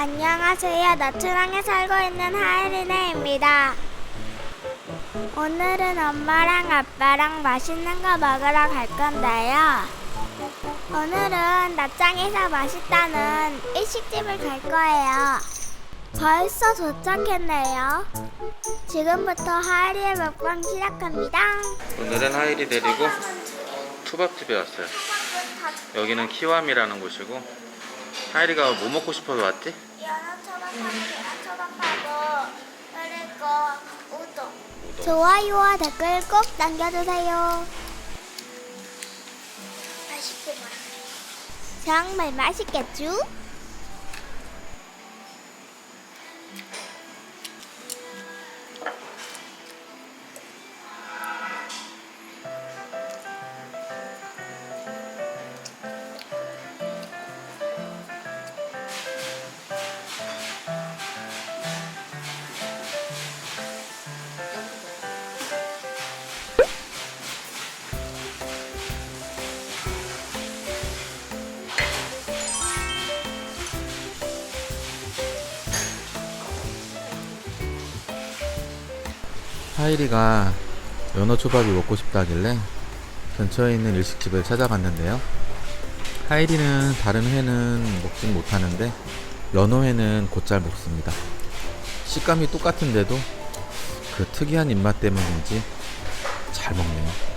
안녕하세요. 나트랑에 살고 있는 하이리네입니다. 오늘은 엄마랑 아빠랑 맛있는 거 먹으러 갈 건데요. 오늘은 낮장에서 맛있다는 일식집을 갈 거예요. 벌써 도착했네요. 지금부터 하이리의 먹방 시작합니다. 오늘은 하이리 데리고 초밥집에 왔어요. 여기는 키와미라는 곳이고 하이리가 뭐 먹고 싶어서 왔지? 좋아요와 댓글 꼭 남겨주세요. 맛있구만. 정말 맛있겠죠? 하이리가 연어 초밥이 먹고 싶다길래 근처에 있는 일식집을 찾아갔는데요. 하이리는 다른 회는 먹진 못하는데 연어 회는 곧잘 먹습니다. 식감이 똑같은데도 그 특이한 입맛 때문인지 잘 먹네요.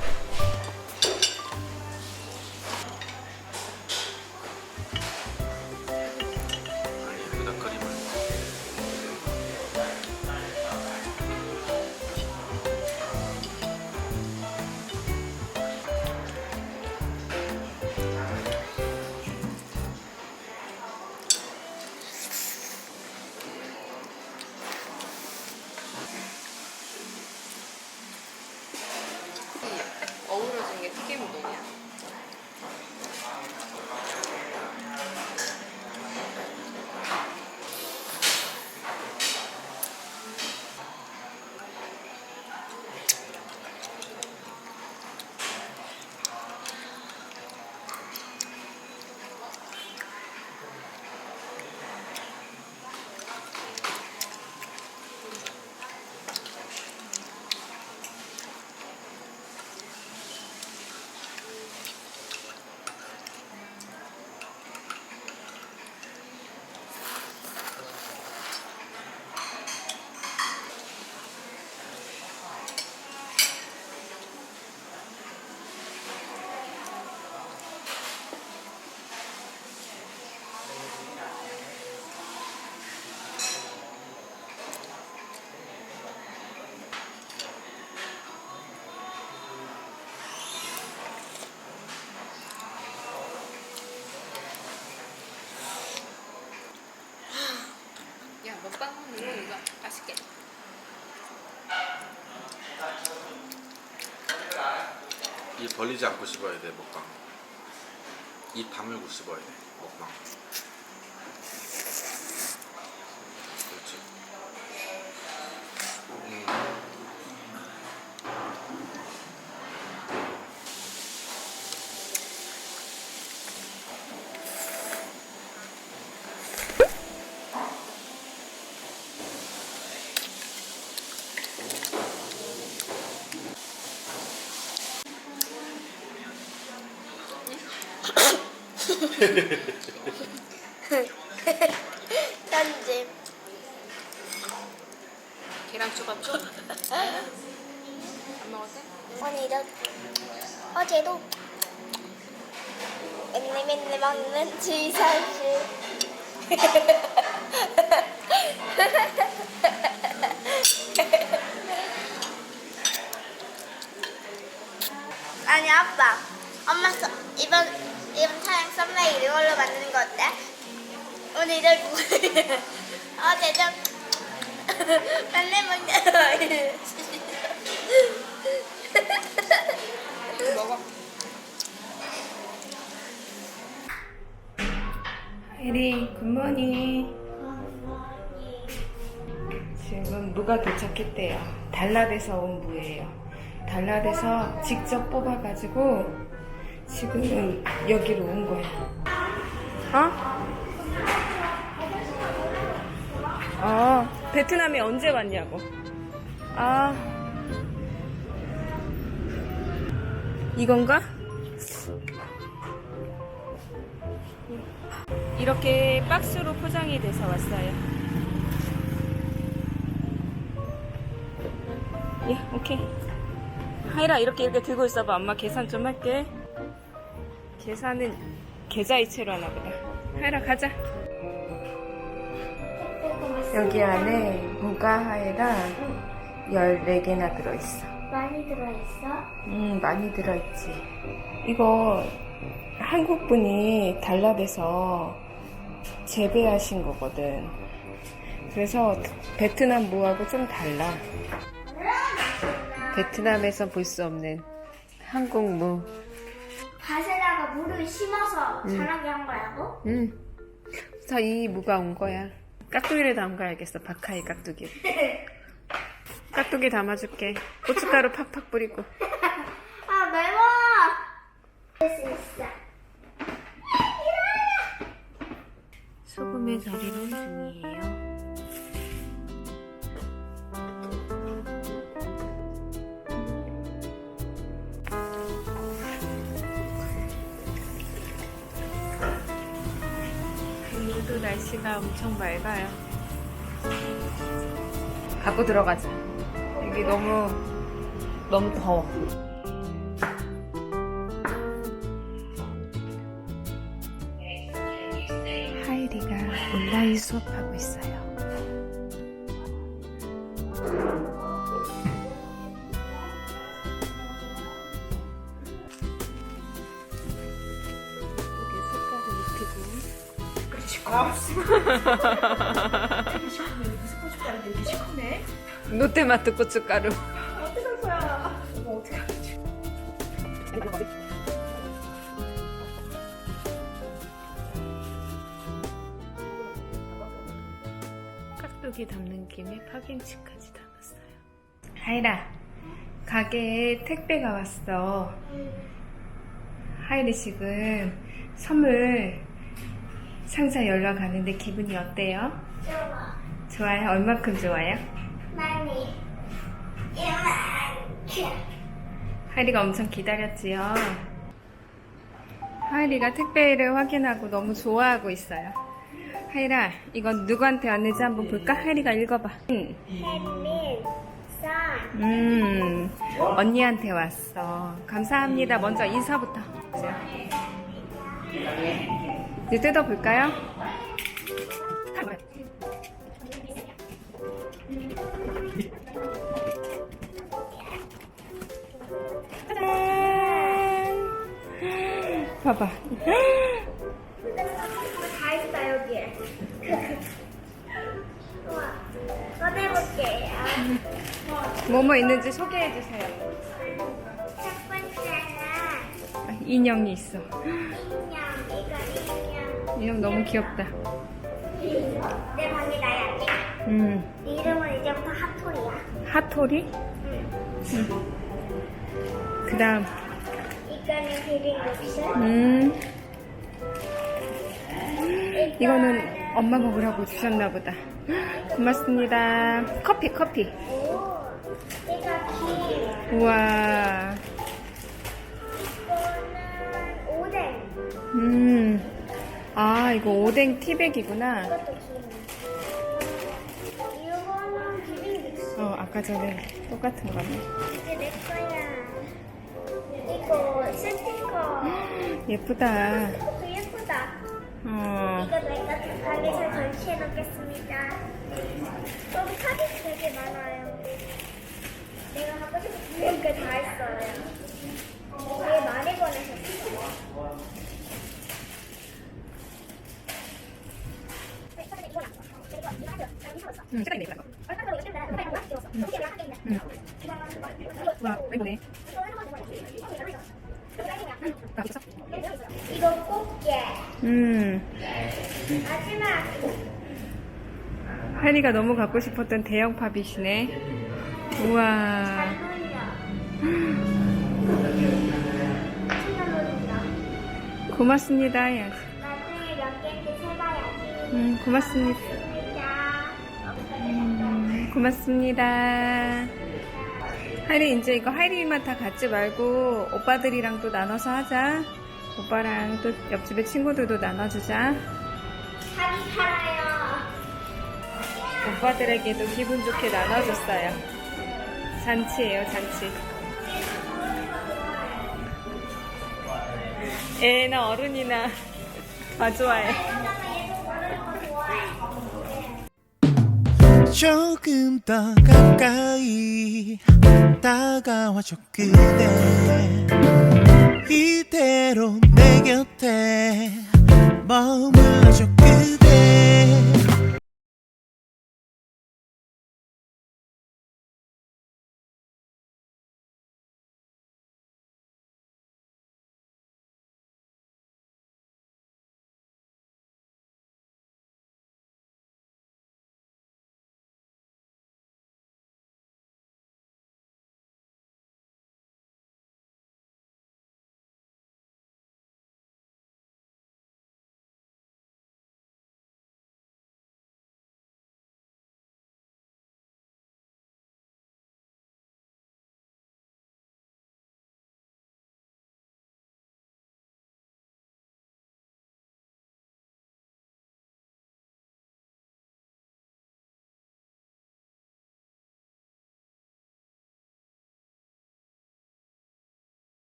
입 벌리지 않고 씹어야 돼 먹방. 입 다물고 씹어야 돼 먹방. 편집. 계란 초밥 줘? 안 먹었대? 오늘도 어제도 맨날 맨날 먹는 지사실. 아니 아빠, 엄마 써, 이번 이번 촬영 썸네일 이걸로 만드는 거 어때? 오늘 이걸 보고 어제도 맨날 먹는 먹어. 혜리, 굿모닝. 지금 무가 도착했대요. 달랏에서 온 무예요. 달랏에서 직접 뽑아가지고 지금 여기로 온 거야. 어? 어, 베트남에 언제 왔냐고. 아. 이건가? 이렇게 박스로 포장이 돼서 왔어요. 예, 오케이. 하이라, 이렇게 이렇게 들고 있어봐. 엄마 계산 좀 할게. 계산은 계좌이체로 하나 보다. 하이라, 가자. 여기 안에 무가하이랑 14개나 들어있어. 많이 들어있어? 음, 많이 들어있지. 이거 한국 분이 달랍에서 재배하신 거거든. 그래서 베트남 무하고 좀 달라. 베트남에서 볼 수 없는 한국 무. 물을 심어서 자라게 한 거라고? 음. 자, 이 무가 온 거야. 깍두기를 담가야겠어, 박하이 깍두기. 깍두기 담아줄게. 고춧가루 팍팍 뿌리고. 날씨가 엄청 맑아요. 갖고 들어가자. 여기 너무 너무 더워. 하이리가 온라인 수업하고 있어요. 색깔을 입히고. 롯데마트 고춧가루. 깍두기 담는 김에 파김치까지 담았어요. 하이라, 가게에 택배가 왔어. 하이리 지금 선물 상자 열러 가는데 기분이 어때요? 좋아. 좋아요? 얼마큼 좋아요? 많이. 이만큼. 하이리가 엄청 기다렸지요. 하이리가 택배를 확인하고 너무 좋아하고 있어요. 하이라, 이건 누구한테 왔는지 한번 볼까? 하이리가 읽어봐. 응. 선. 음, 언니한테 왔어. 감사합니다. 먼저 인사부터. 이제 뜯어볼까요? 짜잔! 봐봐. 다 있어 여기에. 우와. 꺼내볼게요. 뭐뭐 있는지 소개해주세요. 첫 번째는 아, 인형이 있어. 인형. 인형 너무 귀엽다. 내 방에 놔야지. 음, 네 이름은 이제부터 핫토리야. 핫토리? 응. 그 다음, 이거는 그린 립스. 음, 이거는 엄마 먹으라고 주셨나 보다. 고맙습니다. 커피, 커피. 오. 이거 김. 우와. 이거는 오뎅. 음. 아, 이거 오뎅 티백이구나. 어, 아까 전에 똑같은 거네. 이게 내 거야. 이거 스티커. 예쁘다. 이것도 예쁘다. 어, 이거 내가 방에서 전시해 놓겠습니다. 여기 카드 되게 많아요. 내가 하고 싶은 게다 있어요. 되게 많이 보내셨어요. 음, 색깔이 예쁘다. 와, 예쁘네. 아, 있어? 이거 꽃게. 음, 마지막 하리가 너무 갖고 싶었던 대형 팝잇이네. 우와. 고맙습니다. 나중에 몇 개인지 세봐야지. 음, 고맙습니다. 고맙습니다. 고맙습니다. 하이리 이제 이거 하이리만 다 갖지 말고 오빠들이랑 또 나눠서 하자. 오빠랑 또 옆집에 친구들도 나눠주자. 사기 팔아요. 오빠들에게도 기분 좋게 나눠줬어요. 잔치예요, 잔치. 애나 어른이나 다 좋아해. 조금 더 가까이 다가와줘 그대 이대로 내 곁에 머물러줘 그대